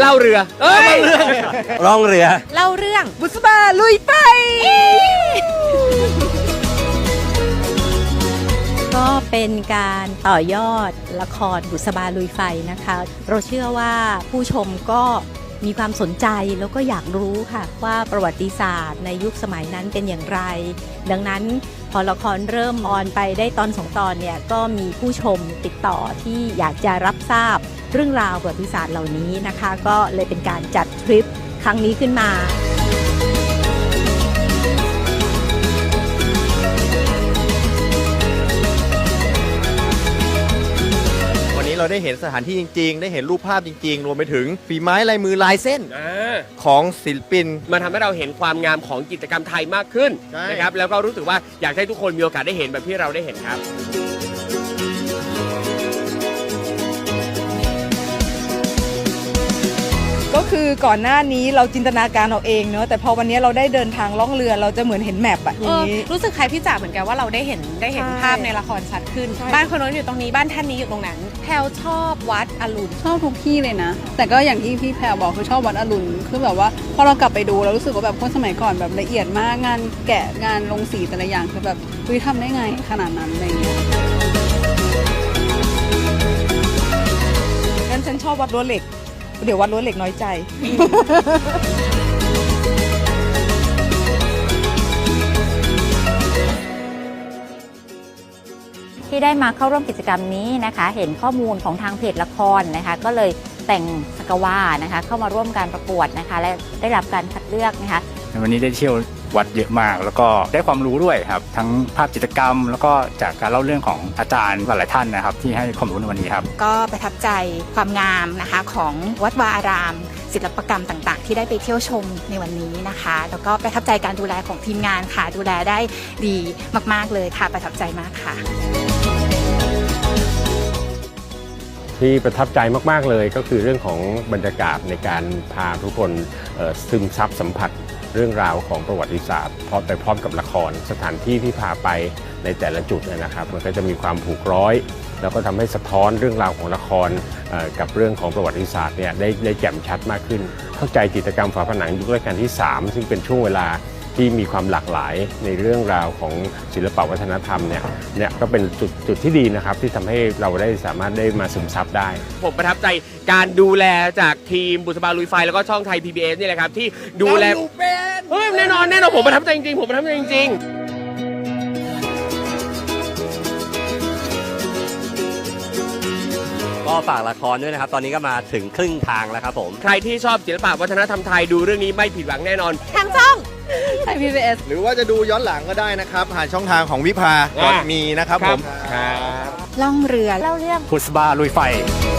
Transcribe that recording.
เล่าเรือเอ้ยร่องเรือ เล่าเรื่องบุษบาลุยไป ก็เป็นการต่อยอดละครบุษบาลุยไฟนะคะ เราเชื่อว่าผู้ชมก็มีความสนใจแล้วก็อยากรู้ค่ะ ว่าประวัติศาสตร์ในยุคสมัยนั้นเป็นอย่างไร ดังนั้นพอละครเริ่มออนไปได้ตอนสองตอนเนี่ยก็มีผู้ชมติดต่อที่อยากจะรับทราบ เรื่องราวประวัติศาสตร์เหล่านี้นะคะ ก็เลยเป็นการจัดทริปครั้งนี้ขึ้นมา วันนี้เราได้เห็นสถานที่จริง ๆ ได้เห็นรูปภาพจริง ๆ รวมไปถึงฝีไม้ลายมือลายเส้นอ่า ของศิลปิน มันทำให้เราเห็นความงามของกิจกรรมไทยมากขึ้นใช่ นะครับแล้วก็รู้สึกว่าอยากให้ทุกคนมีโอกาสได้เห็นแบบที่เราได้เห็นครับ คือก่อนหน้านี้เราจินตนาการเอาเองเนอะแต่พอวันนี้เราได้เดินทางล่องเรือเราจะเหมือนเห็นแมปอะอเอย่างอนี้ รู้สึกคล้ายพี่จ๋าเหมือนกันว่าเราได้เห็นได้เห็นใช่ภาพในละครชัดขึ้น ใช่ บ้านคนโน้นอยู่ตรงนี้บ้านท่านนี้อยู่ตรงนั้นแพลวชอบวัดอรุณ ชอบทุกที่เลยนะ แต่ก็อย่างที่พี่แพรบอกคือชอบวัดอรุณคือแบบว่าพอเรากลับไปดูเรารู้สึกว่าแบบคนสมัยก่อนแบบละเอียดมากงานแกะงานลงสีแต่ละอย่างคือแบบวิทำได้ไงขนาดนั้นอะไรเงี้ย งั้นฉันชอบวัดรั้วเหล็ก เดี๋ยววัดรั้วเหล็กน้อยใจ ที่ได้มาเข้าร่วมกิจกรรมนี้นะคะ เห็นข้อมูลของทางเพจละครนะคะ ก็เลย แต่งสกวานะคะ เข้ามาร่วมการประกวดนะคะ และได้รับการคัดเลือกนะคะ วันนี้ได้เที่ยววัดเยอะมาก แล้วก็ได้ความรู้ด้วยครับ ทั้งภาพจิตรกรรม แล้วก็จากการเล่าเรื่องของอาจารย์หลายๆท่านนะครับ ที่ให้ความรู้ในวันนี้ครับ ก็ประทับใจความงามนะคะของวัดวาอาราม ศิลปกรรมต่างๆ ที่ได้ไปเที่ยวชมในวันนี้นะคะ แล้วก็ประทับใจการดูแลของทีมงานค่ะ ดูแลได้ดีมากๆเลยค่ะ ประทับใจมากค่ะ ที่ประทับใจมากๆเลยก็คือเรื่องของบรรยากาศในการพาทุกคนซึมซับสัมผัสเรื่องราวของประวัติศาสตร์พร้อมไปพร้อมกับละครสถานที่ที่พาไปในแต่ละจุดนะครับ มันก็จะมีความผูกร้อย แล้วก็ทำให้สะท้อนเรื่องราวของละครกับเรื่องของประวัติศาสตร์เนี่ยได้ได้แจ่มชัดมากขึ้น เข้าใจจิตรกรรมฝาผนังยุครัชกาลที่ 3 ซึ่งเป็นช่วงเวลา ที่มีความหลากหลายในเรื่องราวของศิลปวัฒนธรรมเนี่ยเนี่ยก็เป็นจุดจุดที่ดีนะครับ ที่ทำให้เราได้สามารถได้มาซึมซับได้ ผมประทับใจการดูแลจากทีมบุษบาลุยไฟ แล้วก็ช่องไทย PBS นี่แหละครับ ที่ดูแลเฮ้ยแน่นอนแน่นอนผมประทับใจจริงๆผมประทับใจจริง ก็ฝากละครด้วยนะครับ ตอนนี้ก็มาถึงครึ่งทางแล้วครับผมๆใครที่ชอบศิลปะวัฒนธรรมไทยดูเรื่องนี้ไม่ผิดหวังแน่นอน ทางช่องไทยพีบีเอส หรือว่าจะดูย้อนหลังก็ได้นะครับผ่านช่องทางของวิภาอ่า มีนะครับผมครับล่องเรือ เล่าเรื่อง พุทธบาลุยไฟค